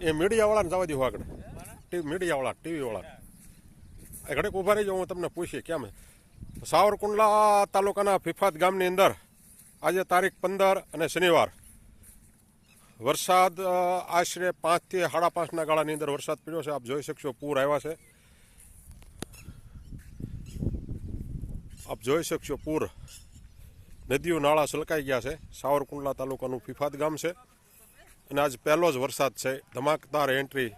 એ મીડિયાવાળાને જવા દીધું આગળ. ટીવી મીડિયાવાળા, ટીવીવાળા. એ ઘડીક ઊભા રહીજો, હું તમને પૂછીએ કેમ સાવરકુંડલા તાલુકાના ફિફાત ગામની અંદર આજે તારીખ પંદર અને શનિવાર. વરસાદ આશરે પાંચથી સાડા પાંચના ગાળાની અંદર વરસાદ પડ્યો છે. આપ જોઈ શકશો, પૂર આવ્યા છે. આપ જોઈ શકશો, પૂર. નદીઓ નાળા છલકાઈ ગયા છે. સાવરકુંડલા તાલુકાનું ફિફાત ગામ છે. અને આજ પહેલો જ વરસાદ છે. ધમાકદાર એન્ટ્રી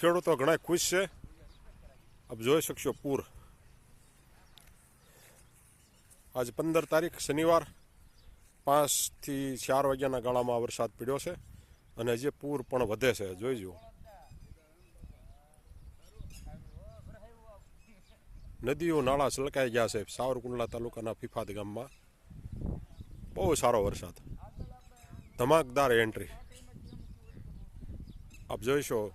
ખેડૂતો ઘણા ખુશ છે. આપ જોઈ શકશો પૂર. આજ પંદર તારીખ શનિવાર પાંચથી ચાર વાગ્યાના ગાળામાં વરસાદ પડ્યો છે અને હજી પૂર પણ વધે છે. જોઈ જુઓ. નદીઓ નાળા છલકાઈ ગયા છે. સાવરકુંડલા તાલુકાના ફિફાત ગામમાં. બહુ સારો વરસાદ. ધમાકદાર એન્ટ્રી આપ જોઈશો,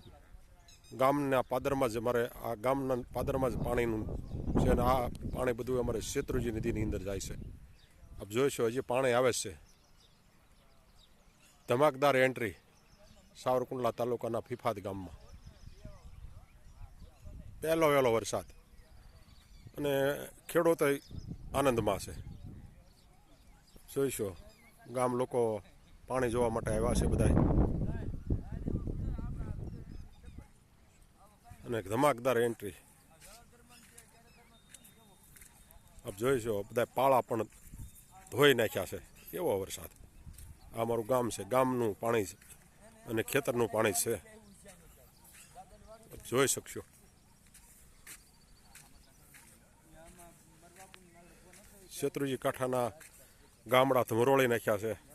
ગામના પાદરમાં જ અમારે આ ગામના પાદરમાં જ પાણીનું છે અને આ પાણી બધું અમારે શેત્રુજી નદીની અંદર જાય છે. આપ જોઈશો, હજી પાણી આવે છે. ધમાકદાર એન્ટ્રી સાવરકુંડલા તાલુકાના ફિફાત ગામમાં. પહેલો વહેલો વરસાદ. અને ખેડૂતો આનંદમાં છે. જોઈશો, ગામ લોકો પાણી જોવા માટે આવ્યા છે બધા અને ધમાકદાર એન્ટ્રી આપ જોઈશો બધા પાળા પણ ધોઈ નાખ્યા છે. કેવો વરસાદ. આ અમારું ગામ છે, ગામનું પાણી છે અને ખેતરનું પાણી છે. જોઈ શકશો. શેત્રુજી કાંઠાના ગામડા ધમરોળી નાખ્યા છે.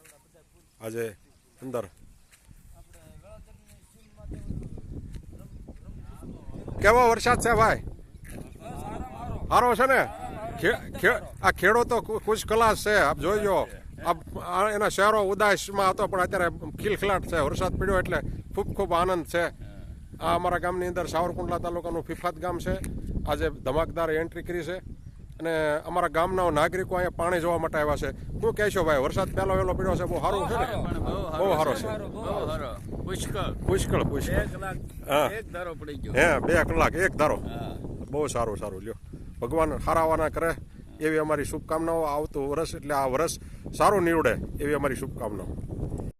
આજે અંદર. કેવો વરસાદ છે ભાઈ? સારો છે ને? આ ખેડૂતો ખુશ ખલાસ છે. આપ જોઈજો એના શહેરો ઉદાસમાં હતો, પણ અત્યારે ખિલખિલાટ છે. વરસાદ પડ્યો એટલે ખૂબ ખૂબ આનંદ છે. આ અમારા ગામની અંદર સાવરકુંડલા તાલુકાનું ફિફાત ગામ છે. આજે ધમાકદાર એન્ટ્રી કરી છે. અને અમારા ગામના નાગરિકો અહીંયા પાણી જોવા માટે આવ્યા છે. શું કહેશો ભાઈ વરસાદ પહેલો વહેલો પડ્યો છે બહુ સારું છે ને? બહુ સારો છે. પુષ્કળ. પુષ્કળ પુષ્કળ. હા. હે બે કલાક એક ધારો. બહુ સારું સારું. લ્યો. ભગવાન હારાવાના કરે એવી અમારી શુભકામનાઓ આવતું વરસ એટલે આ વરસ સારું નીવડે એવી અમારી શુભકામનાઓ.